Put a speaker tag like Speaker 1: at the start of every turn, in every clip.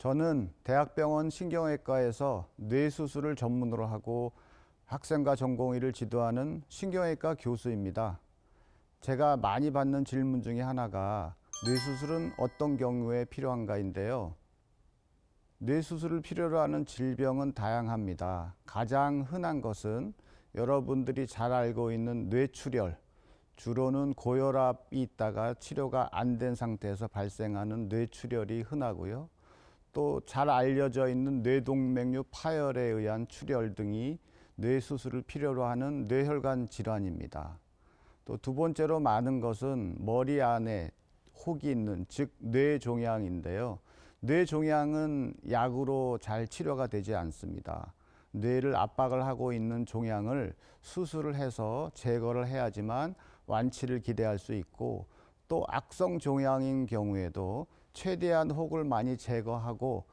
Speaker 1: 저는 대학병원 신경외과에서 뇌수술을 전문으로 하고 학생과 전공의를 지도하는 신경외과 교수입니다. 제가 많이 받는 질문 중에 하나가 뇌수술은 어떤 경우에 필요한가인데요. 뇌수술을 필요로 하는 질병은 다양합니다. 가장 흔한 것은 여러분들이 잘 알고 있는 뇌출혈, 주로는 고혈압이 있다가 치료가 안 된 상태에서 발생하는 뇌출혈이 흔하고요. 또 잘 알려져 있는 뇌동맥류 파열에 의한 출혈 등이 뇌수술을 필요로 하는 뇌혈관 질환입니다. 또 두 번째로 많은 것은 머리 안에 혹이 있는 즉 뇌종양인데요. 뇌종양은 약으로 잘 치료가 되지 않습니다. 뇌를 압박을 하고 있는 종양을 수술을 해서 제거를 해야지만 완치를 기대할 수 있고 또 악성 종양인 경우에도 최대한 혹을 많이 제거하고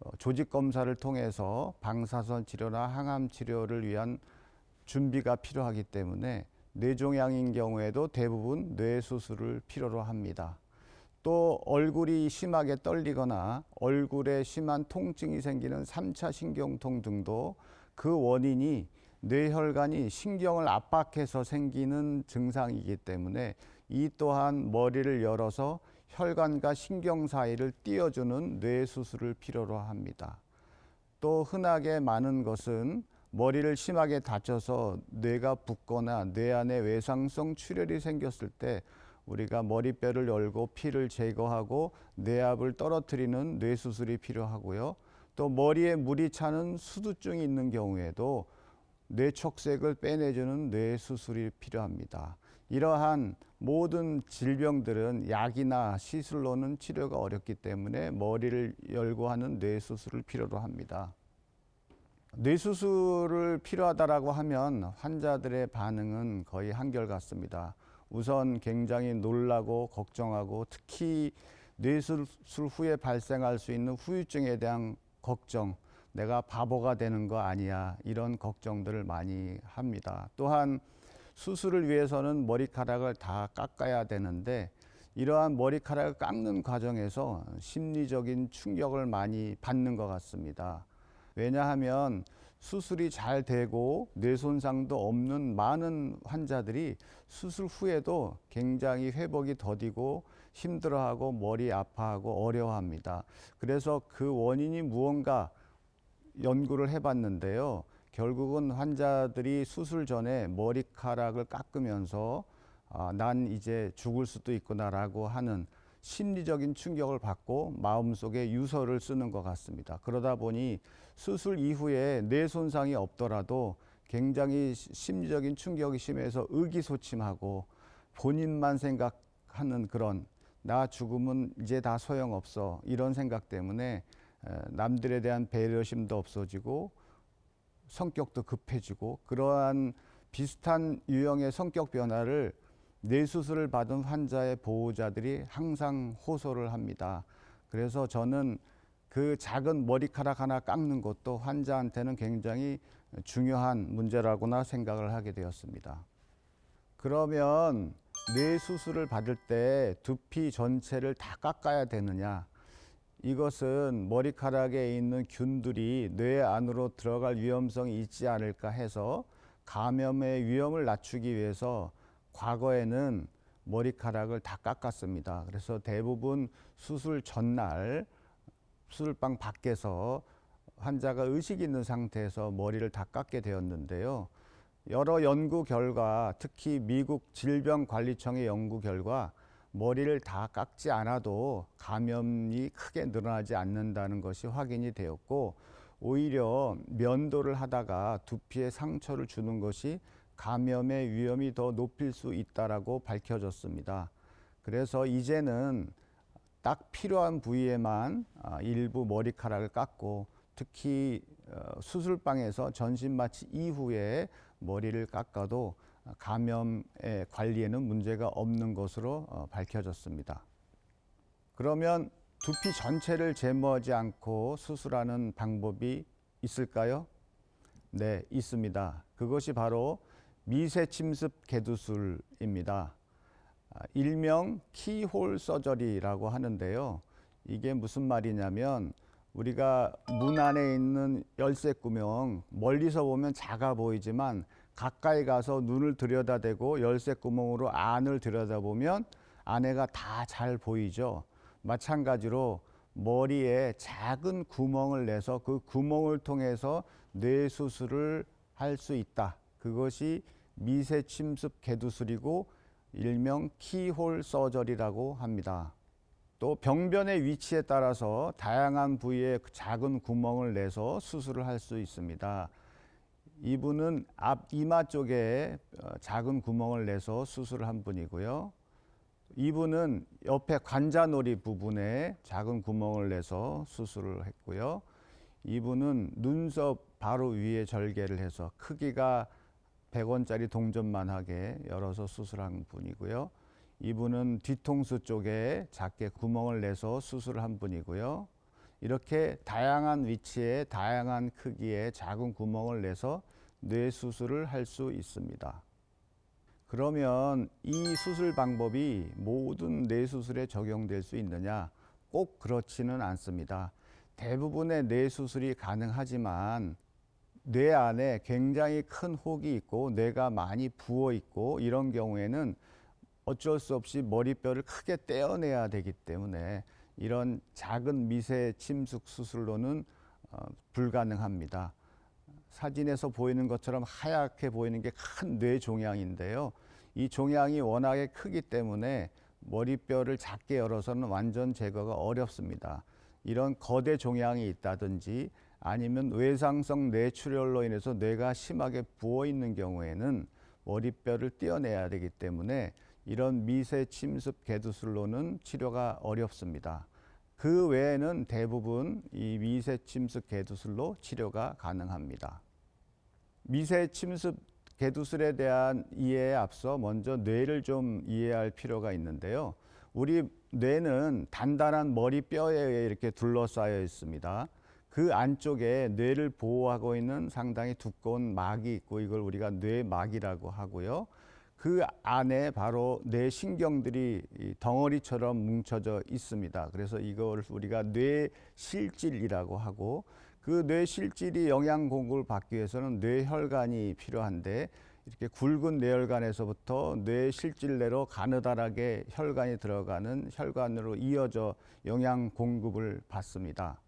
Speaker 1: 어, 조직 검사를 통해서 방사선 치료나 항암 치료를 위한 준비가 필요하기 때문에 뇌종양인 경우에도 대부분 뇌 수술을 필요로 합니다. 또 얼굴이 심하게 떨리거나 얼굴에 심한 통증이 생기는 삼차 신경통 등도 그 원인이 뇌혈관이 신경을 압박해서 생기는 증상이기 때문에 이 또한 머리를 열어서 혈관과 신경 사이를 띄워주는 뇌 수술을 필요로 합니다. 또 흔하게 많은 것은 머리를 심하게 다쳐서 뇌가 붓거나 뇌 안에 외상성 출혈이 생겼을 때 우리가 머리뼈를 열고 피를 제거하고 뇌압을 떨어뜨리는 뇌수술이 필요하고요. 또 머리에 물이 차는 수두증이 있는 경우에도 뇌촉색을 빼내주는 뇌수술이 필요합니다. 이러한 모든 질병들은 약이나 시술로는 치료가 어렵기 때문에 머리를 열고 하는 뇌수술을 필요로 합니다. 뇌수술을 필요하다라고 하면 환자들의 반응은 거의 한결같습니다. 우선 굉장히 놀라고 걱정하고 특히 뇌수술 후에 발생할 수 있는 후유증에 대한 걱정, 내가 바보가 되는 거 아니야 이런 걱정들을 많이 합니다. 또한 수술을 위해서는 머리카락을 다 깎아야 되는데 이러한 머리카락을 깎는 과정에서 심리적인 충격을 많이 받는 것 같습니다. 왜냐하면 수술이 잘 되고 뇌 손상도 없는 많은 환자들이 수술 후에도 굉장히 회복이 더디고 힘들어하고 머리 아파하고 어려워합니다. 그래서 그 원인이 무언가 연구를 해봤는데요. 결국은 환자들이 수술 전에 머리카락을 깎으면서 아, 난 이제 죽을 수도 있구나라고 하는 심리적인 충격을 받고 마음속에 유서를 쓰는 것 같습니다. 그러다 보니 수술 이후에 뇌 손상이 없더라도 굉장히 시- 심리적인 충격이 심해서 의기소침하고 본인만 생각하는 그런 나 죽으면 이제 다 소용없어 이런 생각 때문에 에, 남들에 대한 배려심도 없어지고 성격도 급해지고 그러한 비슷한 유형의 성격 변화를 뇌수술을 받은 환자의 보호자들이 항상 호소를 합니다. 그래서 저는 그 작은 머리카락 하나 깎는 것도 환자한테는 굉장히 중요한 문제라고나 생각을 하게 되었습니다. 그러면 뇌 수술을 받을 때 두피 전체를 다 깎아야 되느냐? 이것은 머리카락에 있는 균들이 뇌 안으로 들어갈 위험성이 있지 않을까 해서 감염의 위험을 낮추기 위해서 과거에는 머리카락을 다 깎았습니다. 그래서 대부분 수술 전날 수술방 밖에서 환자가 의식 있는 상태에서 머리를 다 깎게 되었는데요. 여러 연구 결과, 특히 미국 질병관리청의 연구 결과 머리를 다 깎지 않아도 감염이 크게 늘어나지 않는다는 것이 확인이 되었고 오히려 면도를 하다가 두피에 상처를 주는 것이 감염의 위험이 더 높일 수 있다라고 밝혀졌습니다. 그래서 이제는 딱 필요한 부위에만 아, 일부 머리카락을 깎고 특히 어, 수술방에서 전신 마취 이후에 머리를 깎아도 감염의 관리에는 문제가 없는 것으로 어, 밝혀졌습니다. 그러면 두피 전체를 제모하지 않고 수술하는 방법이 있을까요? 네, 있습니다. 그것이 바로 미세 침습 개두술입니다. 아, 일명 키홀 서저리라고 하는데요. 이게 무슨 말이냐면 우리가 문 안에 있는 열쇠 구멍 멀리서 보면 작아 보이지만 가까이 가서 눈을 들여다대고 열쇠 구멍으로 안을 들여다보면 안에가 다 잘 보이죠. 마찬가지로 머리에 작은 구멍을 내서 그 구멍을 통해서 뇌 수술을 할 수 있다. 그것이 미세 침습 개두술이고 일명 키홀 서저리라고 합니다. 또 병변의 위치에 따라서 다양한 부위에 작은 구멍을 내서 수술을 할 수 있습니다. 이분은 앞 이마 쪽에 어, 작은 구멍을 내서 수술을 한 분이고요. 이분은 옆에 관자놀이 부분에 작은 구멍을 내서 수술을 했고요. 이분은 눈썹 바로 위에 절개를 해서 크기가 100원짜리 동전만 하게 열어서 수술한 분이고요. 이분은 뒤통수 쪽에 작게 구멍을 내서 수술을 한 분이고요. 이렇게 다양한 위치에 다양한 크기의 작은 구멍을 내서 뇌 수술을 할 수 있습니다. 그러면 이 수술 방법이 모든 뇌 수술에 적용될 수 있느냐? 꼭 그렇지는 않습니다. 대부분의 뇌 수술이 가능하지만 뇌 안에 굉장히 큰 혹이 있고 뇌가 많이 부어 있고 이런 경우에는 어쩔 수 없이 머리뼈를 크게 떼어내야 되기 때문에 이런 작은 미세 침숙 수술로는 어, 불가능합니다. 사진에서 보이는 것처럼 하얗게 보이는 게 큰 뇌 종양인데요. 이 종양이 워낙에 크기 때문에 머리뼈를 작게 열어서는 완전 제거가 어렵습니다. 이런 거대 종양이 있다든지 아니면 외상성 뇌출혈로 인해서 뇌가 심하게 부어 있는 경우에는 머리뼈를 떼어내야 되기 때문에 이런 미세 침습 개두술로는 치료가 어렵습니다. 그 외에는 대부분 이 미세 침습 개두술로 치료가 가능합니다. 미세 침습 개두술에 대한 이해에 앞서 먼저 뇌를 좀 이해할 필요가 있는데요. 우리 뇌는 단단한 머리뼈에 이렇게 둘러싸여 있습니다. 그 안쪽에 뇌를 보호하고 있는 상당히 두꺼운 막이 있고 이걸 우리가 뇌막이라고 하고요. 그 안에 바로 뇌 신경들이 덩어리처럼 뭉쳐져 있습니다. 그래서 이걸 우리가 뇌 실질이라고 하고 그 뇌 실질이 영양 공급을 받기 위해서는 뇌혈관이 필요한데 이렇게 굵은 뇌혈관에서부터 뇌 실질 내로 가느다랗게 혈관이 들어가는 혈관으로 이어져 영양 공급을 받습니다.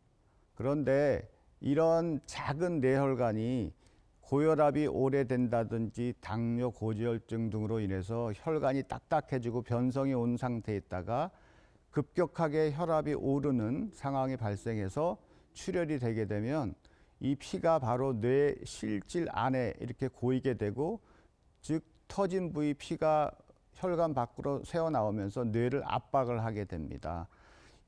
Speaker 1: 그런데 이런 작은 뇌혈관이 고혈압이 오래된다든지 당뇨, 고지혈증 등으로 인해서 혈관이 딱딱해지고 변성이 온 상태에 있다가 급격하게 혈압이 오르는 상황이 발생해서 출혈이 되게 되면 이 피가 바로 뇌 실질 안에 이렇게 고이게 되고 즉 터진 부위 피가 혈관 밖으로 새어 나오면서 뇌를 압박을 하게 됩니다.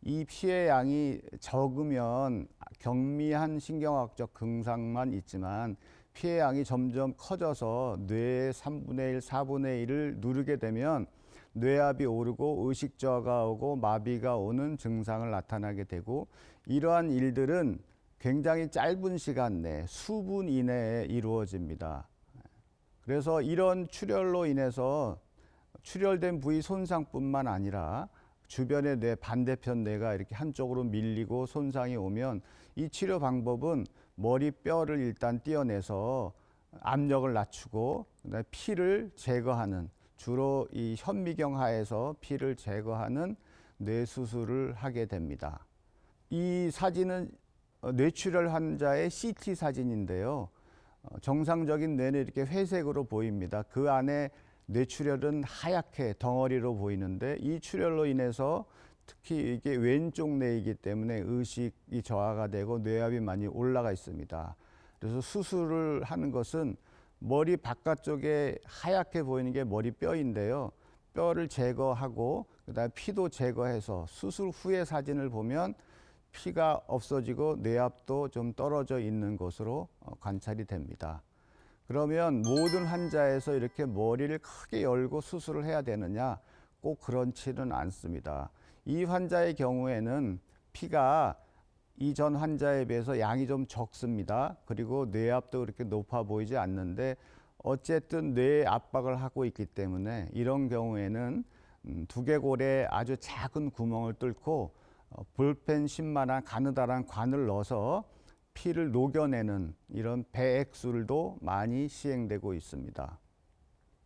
Speaker 1: 이 피의 양이 적으면 경미한 신경학적 증상만 있지만 피의 양이 점점 커져서 뇌의 3분의 1, 4분의 1을 누르게 되면 뇌압이 오르고 의식 저하가 오고 마비가 오는 증상을 나타나게 되고 이러한 일들은 굉장히 짧은 시간 내 수분 이내에 이루어집니다. 그래서 이런 출혈로 인해서 출혈된 부위 손상뿐만 아니라 주변의 뇌 반대편 뇌가 이렇게 한쪽으로 밀리고 손상이 오면 이 치료 방법은 머리 뼈를 일단 띄어내서 압력을 낮추고 그다음에 피를 제거하는 주로 이 현미경 하에서 피를 제거하는 뇌 수술을 하게 됩니다. 이 사진은 뇌출혈 환자의 CT 사진인데요. 어, 정상적인 뇌는 이렇게 회색으로 보입니다. 그 안에 뇌출혈은 하얗게 덩어리로 보이는데 이 출혈로 인해서 특히 이게 왼쪽 뇌이기 때문에 의식이 저하가 되고 뇌압이 많이 올라가 있습니다. 그래서 수술을 하는 것은 머리 바깥쪽에 하얗게 보이는 게 머리 뼈인데요. 뼈를 제거하고 그다음에 피도 제거해서 수술 후의 사진을 보면 피가 없어지고 뇌압도 좀 떨어져 있는 것으로 어, 관찰이 됩니다. 그러면 모든 환자에서 이렇게 머리를 크게 열고 수술을 해야 되느냐? 꼭 그렇지는 않습니다. 이 환자의 경우에는 피가 이전 환자에 비해서 양이 좀 적습니다. 그리고 뇌압도 그렇게 높아 보이지 않는데 어쨌든 뇌에 압박을 하고 있기 때문에 이런 경우에는 음, 두개골에 아주 작은 구멍을 뚫고 어, 볼펜 10만한 가느다란 관을 넣어서 피를 녹여내는 이런 배액술도 많이 시행되고 있습니다.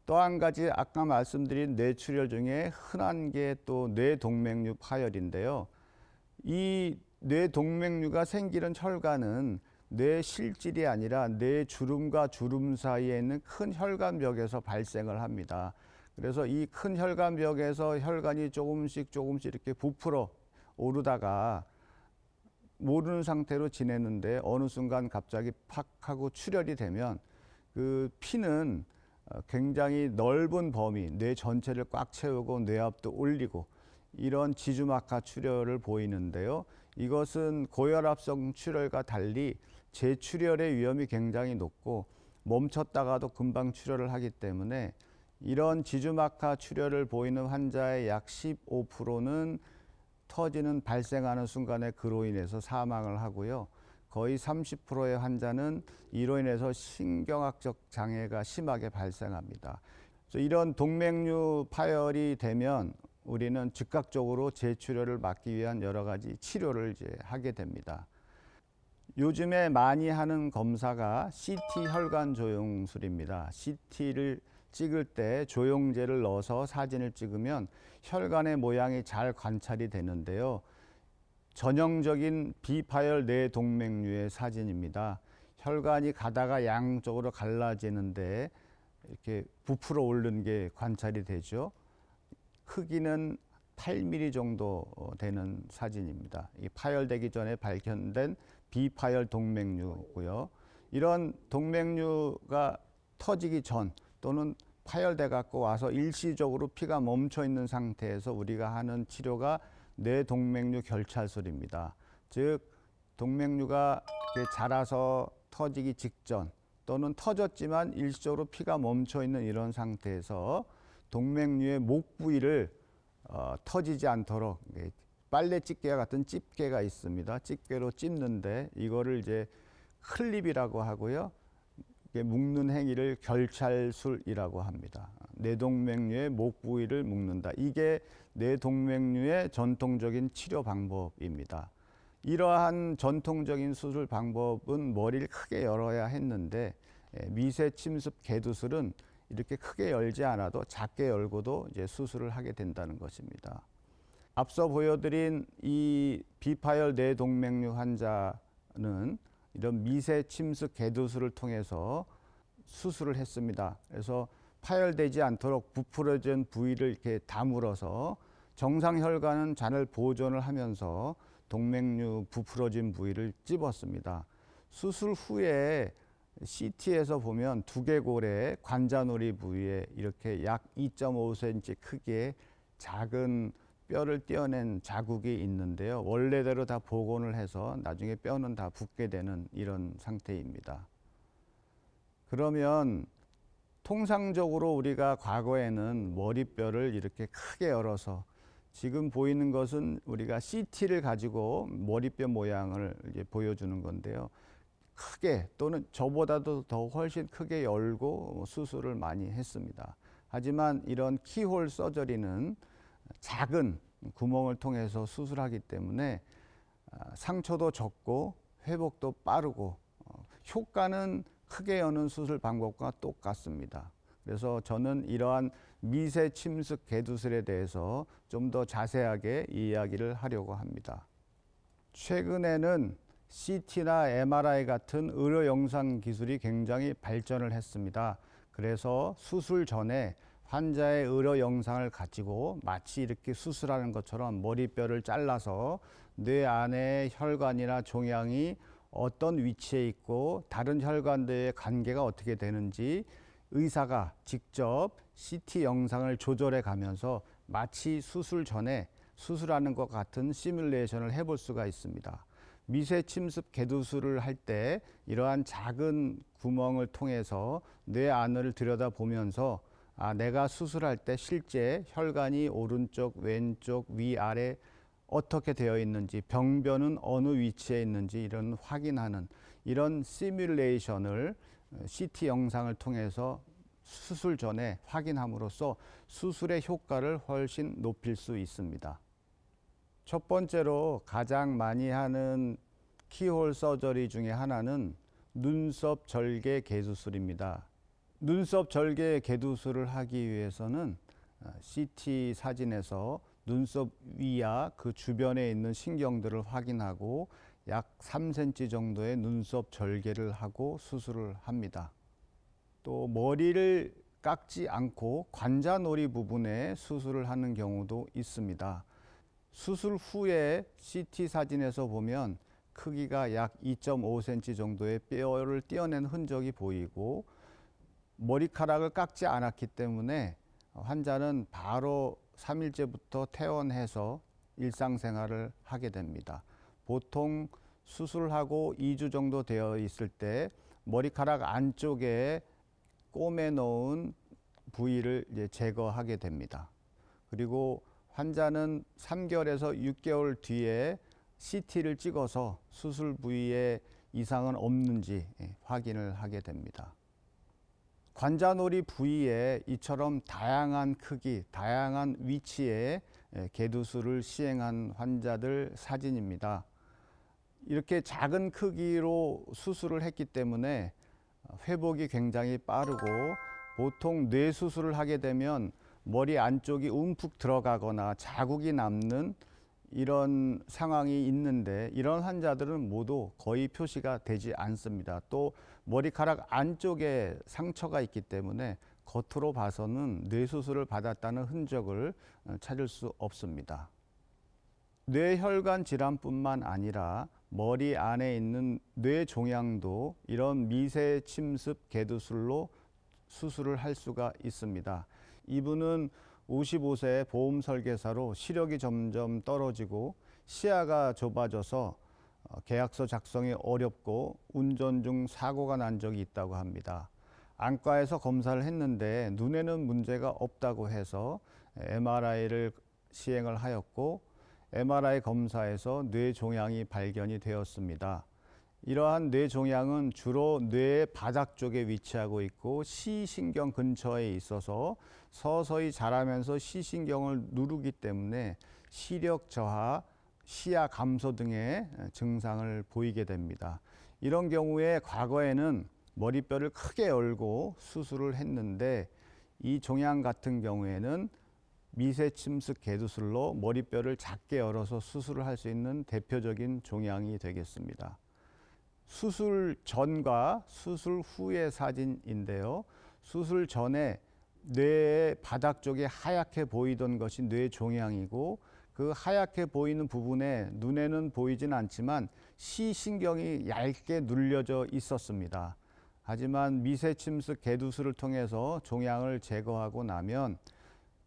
Speaker 1: 또 한 가지 아까 말씀드린 뇌출혈 중에 흔한 게 또 뇌동맥류 파열인데요. 이 뇌동맥류가 생기는 혈관은 뇌 실질이 아니라 뇌 주름과 주름 사이에 있는 큰 혈관벽에서 발생을 합니다. 그래서 이 큰 혈관벽에서 혈관이 조금씩 조금씩 이렇게 부풀어 오르다가 모르는 상태로 지내는데 어느 순간 갑자기 팍 하고 출혈이 되면 그 피는 어, 굉장히 넓은 범위, 뇌 전체를 꽉 채우고 뇌압도 올리고 이런 지주막하 출혈을 보이는데요. 이것은 고혈압성 출혈과 달리 재출혈의 위험이 굉장히 높고 멈췄다가도 금방 출혈을 하기 때문에 이런 지주막하 출혈을 보이는 환자의 약 15%는 터지는 발생하는 순간에 그로 인해서 사망을 하고요. 거의 30%의 환자는 이로 인해서 신경학적 장애가 심하게 발생합니다. 그래서 이런 동맥류 파열이 되면 우리는 즉각적으로 재출혈을 막기 위한 여러 가지 치료를 이제 하게 됩니다. 요즘에 많이 하는 검사가 CT 혈관 조영술입니다. CT를 찍을 때 조영제를 넣어서 사진을 찍으면 혈관의 모양이 잘 관찰이 되는데요. 전형적인 비파열 뇌동맥류의 사진입니다. 혈관이 가다가 양쪽으로 갈라지는데 이렇게 부풀어 오른 게 관찰이 되죠. 크기는 8mm 정도 되는 사진입니다. 이 파열되기 전에 발견된 비파열 동맥류고요. 이런 동맥류가 터지기 전 또는 파열돼 갖고 와서 일시적으로 피가 멈춰 있는 상태에서 우리가 하는 치료가 뇌동맥류 결찰술입니다. 즉 동맥류가 자라서 터지기 직전 또는 터졌지만 일시적으로 피가 멈춰 있는 이런 상태에서 동맥류의 목 부위를 어, 터지지 않도록 빨래 집게 같은 집게가 있습니다. 집게로 찝는데 이거를 이제 클립이라고 하고요. 묶는 행위를 결찰술이라고 합니다. 뇌동맥류의 목 부위를 묶는다. 이게 뇌동맥류의 전통적인 치료 방법입니다. 이러한 전통적인 수술 방법은 머리를 크게 열어야 했는데 예, 미세 침습 개두술은 이렇게 크게 열지 않아도 작게 열고도 이제 수술을 하게 된다는 것입니다. 앞서 보여드린 이 비파열 뇌동맥류 환자는 이런 미세 침습 개두술을 통해서 수술을 했습니다. 그래서 파열되지 않도록 부풀어진 부위를 이렇게 다물어서 정상 혈관은 잘 보존을 하면서 동맥류 부풀어진 부위를 찝었습니다. 수술 후에 CT에서 보면 두개골의 관자놀이 부위에 이렇게 약 2.5cm 크기의 작은 뼈를 떼어낸 자국이 있는데요. 원래대로 다 복원을 해서 나중에 뼈는 다 붙게 되는 이런 상태입니다. 그러면 통상적으로 우리가 과거에는 머리뼈를 이렇게 크게 열어서 지금 보이는 것은 우리가 CT를 가지고 머리뼈 모양을 보여주는 건데요. 크게 또는 저보다도 더 훨씬 크게 열고 수술을 많이 했습니다. 하지만 이런 키홀 서저리는 작은 구멍을 통해서 수술하기 때문에 아, 상처도 적고 회복도 빠르고 어, 효과는 크게 여는 수술 방법과 똑같습니다. 그래서 저는 이러한 미세 침습 개두술에 대해서 좀 더 자세하게 이야기를 하려고 합니다. 최근에는 CT나 MRI 같은 의료 영상 기술이 굉장히 발전을 했습니다. 그래서 수술 전에 환자의 의료 영상을 가지고 마치 이렇게 수술하는 것처럼 머리뼈를 잘라서 뇌 안에 혈관이나 종양이 어떤 위치에 있고 다른 혈관들의 관계가 어떻게 되는지 의사가 직접 CT 영상을 조절해 가면서 마치 수술 전에 수술하는 것 같은 시뮬레이션을 해볼 수가 있습니다. 미세 침습 개두술을 할 때 이러한 작은 구멍을 통해서 뇌 안을 들여다보면서 아, 내가 수술할 때 실제 혈관이 오른쪽, 왼쪽, 위아래 어떻게 되어 있는지, 병변은 어느 위치에 있는지 이런 확인하는 이런 시뮬레이션을 CT 영상을 통해서 수술 전에 확인함으로써 수술의 효과를 훨씬 높일 수 있습니다. 첫 번째로 가장 많이 하는 키홀 서저리 중에 하나는 눈썹 절개 개수술입니다. 눈썹 절개 개두술을 하기 위해서는 어, CT 사진에서 눈썹 위와 그 주변에 있는 신경들을 확인하고 약 3cm 정도의 눈썹 절개를 하고 수술을 합니다. 또 머리를 깎지 않고 관자놀이 부분에 수술을 하는 경우도 있습니다. 수술 후에 CT 사진에서 보면 크기가 약 2.5cm 정도의 뼈를 떼어낸 흔적이 보이고 머리카락을 깎지 않았기 때문에 환자는 바로 3일째부터 퇴원해서 일상생활을 하게 됩니다. 보통 수술하고 2주 정도 되어 있을 때 머리카락 안쪽에 꿰매 놓은 부위를 제거하게 됩니다. 그리고 환자는 3개월에서 6개월 뒤에 CT를 찍어서 수술 부위에 이상은 없는지 예, 확인을 하게 됩니다. 관자놀이 부위에 이처럼 다양한 크기, 다양한 위치의 예, 개두술을 시행한 환자들 사진입니다. 이렇게 작은 크기로 수술을 했기 때문에 회복이 굉장히 빠르고 보통 뇌 수술을 하게 되면 머리 안쪽이 움푹 들어가거나 자국이 남는 이런 상황이 있는데 이런 환자들은 모두 거의 표시가 되지 않습니다. 또 머리카락 안쪽에 상처가 있기 때문에 겉으로 봐서는 뇌수술을 받았다는 흔적을 어, 찾을 수 없습니다. 뇌혈관 질환뿐만 아니라 머리 안에 있는 뇌종양도 이런 미세 침습 개두술로 수술을 할 수가 있습니다. 이분은 55세 보험 설계사로 시력이 점점 떨어지고 시야가 좁아져서 어, 계약서 작성이 어렵고 운전 중 사고가 난 적이 있다고 합니다. 안과에서 검사를 했는데 눈에는 문제가 없다고 해서 MRI를 시행을 하였고 MRI 검사에서 뇌종양이 발견이 되었습니다. 이러한 뇌종양은 주로 뇌 바닥 쪽에 위치하고 있고 시신경 근처에 있어서 서서히 자라면서 시신경을 누르기 때문에 시력 저하, 시야 감소 등의 증상을 보이게 됩니다. 이런 경우에 과거에는 머리뼈를 크게 열고 수술을 했는데 이 종양 같은 경우에는 미세 침습 개두술로 머리뼈를 작게 열어서 수술을 할 수 있는 대표적인 종양이 되겠습니다. 수술 전과 수술 후의 사진인데요. 수술 전에 뇌의 바닥 쪽에 하얗게 보이던 것이 뇌 종양이고 그 하얗게 보이는 부분에 눈에는 보이진 않지만 시신경이 얇게 눌려져 있었습니다. 하지만 미세 침습 개두술을 통해서 종양을 제거하고 나면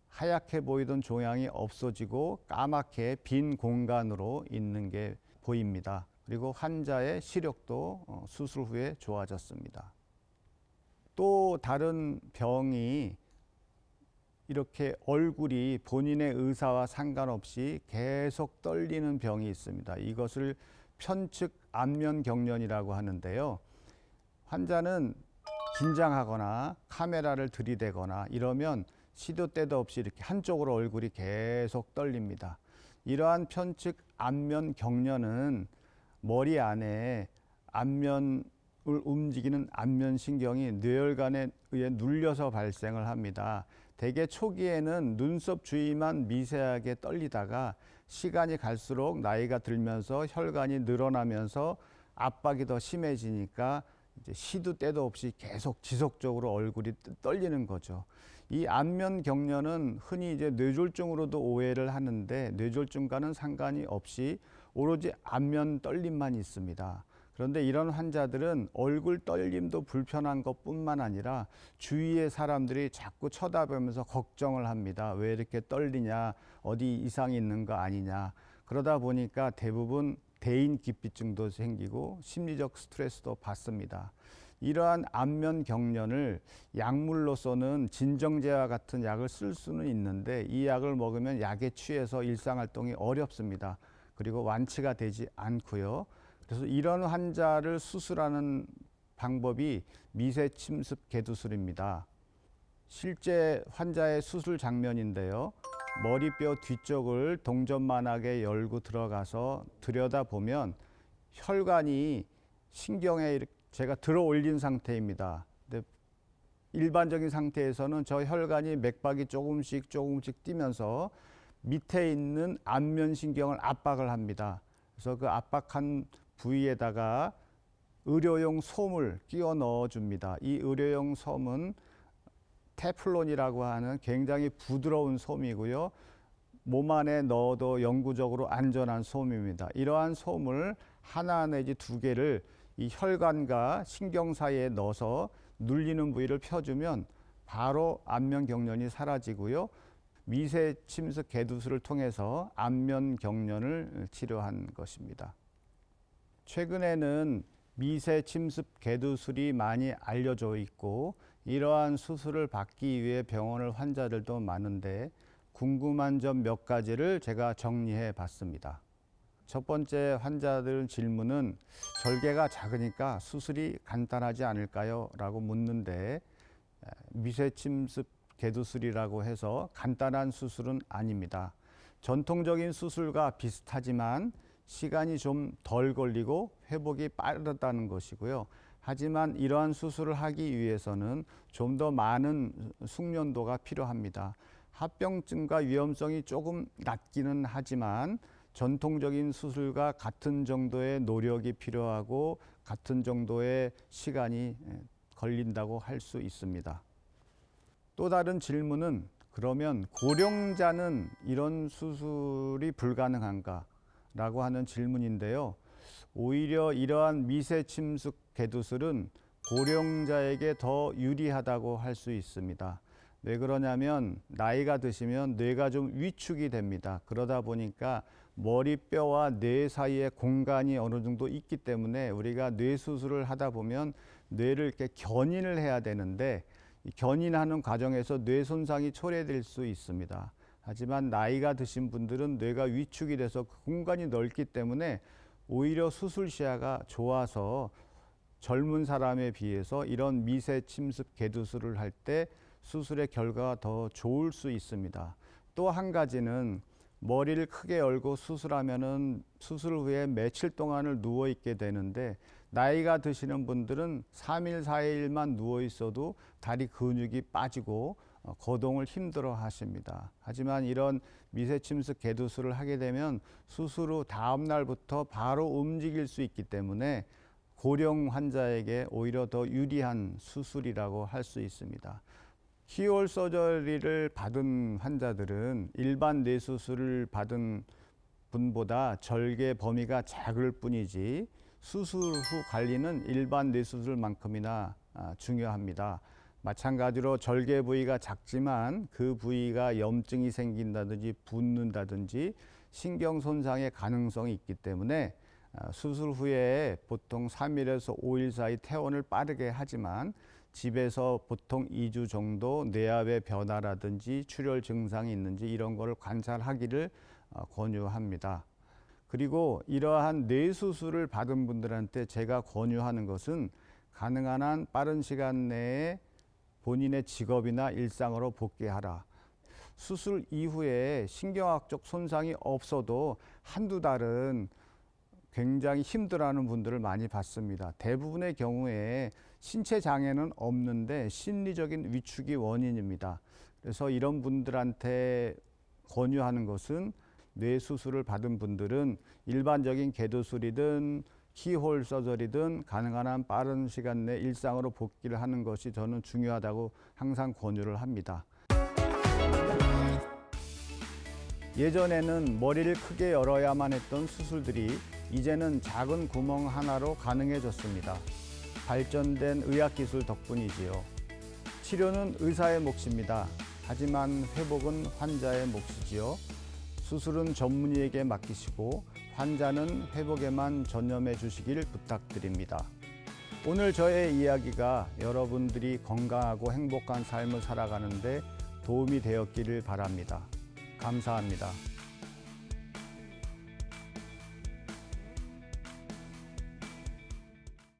Speaker 1: 하얗게 보이던 종양이 없어지고 까맣게 빈 공간으로 있는 게 보입니다. 그리고 환자의 시력도 어, 수술 후에 좋아졌습니다. 또 다른 병이 이렇게 얼굴이 본인의 의사와 상관없이 계속 떨리는 병이 있습니다. 이것을 편측 안면 경련이라고 하는데요. 환자는 긴장하거나 카메라를 들이대거나 이러면 시도 때도 없이 이렇게 한쪽으로 얼굴이 계속 떨립니다. 이러한 편측 안면 경련은 머리 안에 안면을 움직이는 안면신경이 뇌혈관에 의해 눌려서 발생을 합니다. 대개 초기에는 눈썹 주위만 미세하게 떨리다가 시간이 갈수록 나이가 들면서 혈관이 늘어나면서 압박이 더 심해지니까 이제 시도 때도 없이 계속 지속적으로 얼굴이 떨리는 거죠. 이 안면 경련은 흔히 이제 뇌졸중으로도 오해를 하는데 뇌졸중과는 상관이 없이 오로지 안면 떨림만 있습니다. 그런데 이런 환자들은 얼굴 떨림도 불편한 것 뿐만 아니라 주위의 사람들이 자꾸 쳐다보면서 걱정을 합니다. 왜 이렇게 떨리냐, 어디 이상이 있는 거 아니냐. 그러다 보니까 대부분 대인 기피증도 생기고 심리적 스트레스도 받습니다. 이러한 안면 경련을 약물로서는 진정제와 같은 약을 쓸 수는 있는데 이 약을 먹으면 약에 취해서 일상활동이 어렵습니다. 그리고 완치가 되지 않고요. 그래서 이런 환자를 수술하는 방법이 미세 침습 개두술입니다. 실제 환자의 수술 장면인데요. 머리뼈 뒤쪽을 동전만하게 열고 들어가서 들여다보면 혈관이 신경에 제가 들어 올린 상태입니다. 근데 일반적인 상태에서는 저 혈관이 맥박이 조금씩 조금씩 뛰면서 밑에 있는 안면 신경을 압박을 합니다. 그래서 그 압박한 부위에다가 의료용 솜을 끼워 넣어 줍니다. 이 의료용 솜은 테플론이라고 하는 굉장히 부드러운 솜이고요. 몸 안에 넣어도 영구적으로 안전한 솜입니다. 이러한 솜을 하나 내지 두 개를 이 혈관과 신경 사이에 넣어서 눌리는 부위를 펴주면 바로 안면 경련이 사라지고요. 미세 침습 개두술을 통해서 안면 경련을 치료한 것입니다. 최근에는 미세 침습 개두술이 많이 알려져 있고 이러한 수술을 받기 위해 병원을 환자들도 많은데 궁금한 점 몇 가지를 제가 정리해 봤습니다. 첫 번째 환자들 질문은 절개가 작으니까 수술이 간단하지 않을까요? 라고 묻는데 미세 침습 개두술이라고 해서 간단한 수술은 아닙니다. 전통적인 수술과 비슷하지만 시간이 좀 덜 걸리고 회복이 빠르다는 것이고요. 하지만 이러한 수술을 하기 위해서는 좀 더 많은 숙련도가 필요합니다. 합병증과 위험성이 조금 낮기는 하지만 전통적인 수술과 같은 정도의 노력이 필요하고 같은 정도의 시간이 걸린다고 할 수 있습니다. 또 다른 질문은 그러면 고령자는 이런 수술이 불가능한가? 라고 하는 질문인데요. 오히려 이러한 미세 침습 개두술은 고령자에게 더 유리하다고 할 수 있습니다. 왜 그러냐면 나이가 드시면 뇌가 좀 위축이 됩니다. 그러다 보니까 머리뼈와 뇌 사이에 공간이 어느 정도 있기 때문에 우리가 뇌 수술을 하다 보면 뇌를 이렇게 견인을 해야 되는데 견인하는 과정에서 뇌 손상이 초래될 수 있습니다. 하지만 나이가 드신 분들은 뇌가 위축이 돼서 그 공간이 넓기 때문에 오히려 수술 시야가 좋아서 젊은 사람에 비해서 이런 미세 침습 개두술을 할 때 수술의 결과가 더 좋을 수 있습니다. 또 한 가지는 머리를 크게 열고 수술하면은 수술 후에 며칠 동안을 누워 있게 되는데 나이가 드시는 분들은 3일, 4일만 누워 있어도 다리 근육이 빠지고 어, 거동을 힘들어 하십니다. 하지만 이런 미세 침습 개두술을 하게 되면 수술 후 다음 날부터 바로 움직일 수 있기 때문에 고령 환자에게 오히려 더 유리한 수술이라고 할 수 있습니다. 키홀 서저리를 받은 환자들은 일반 뇌수술을 받은 분보다 절개 범위가 작을 뿐이지 수술 후 관리는 일반 뇌수술만큼이나 아, 중요합니다. 마찬가지로 절개 부위가 작지만 그 부위가 염증이 생긴다든지 붓는다든지 신경 손상의 가능성이 있기 때문에 아, 수술 후에 보통 3일에서 5일 사이 퇴원을 빠르게 하지만 집에서 보통 2주 정도 뇌압의 변화라든지 출혈 증상이 있는지 이런 거를 관찰하기를 어, 권유합니다. 그리고 이러한 뇌 수술을 받은 분들한테 제가 권유하는 것은 가능한 한 빠른 시간 내에 본인의 직업이나 일상으로 복귀하라. 수술 이후에 신경학적 손상이 없어도 한두 달은 굉장히 힘들어하는 분들을 많이 봤습니다. 대부분의 경우에 신체 장애는 없는데 심리적인 위축이 원인입니다. 그래서 이런 분들한테 권유하는 것은 뇌 수술을 받은 분들은 일반적인 개도술이든 키홀 서저리든 가능한 한 빠른 시간 내 일상으로 복귀를 하는 것이 저는 중요하다고 항상 권유를 합니다. 예전에는 머리를 크게 열어야만 했던 수술들이 이제는 작은 구멍 하나로 가능해졌습니다. 발전된 의학 기술 덕분이지요. 치료는 의사의 몫입니다. 하지만 회복은 환자의 몫이지요. 수술은 전문의에게 맡기시고 환자는 회복에만 전념해 주시길 부탁드립니다. 오늘 저의 이야기가 여러분들이 건강하고 행복한 삶을 살아가는데 도움이 되었기를 바랍니다. 감사합니다.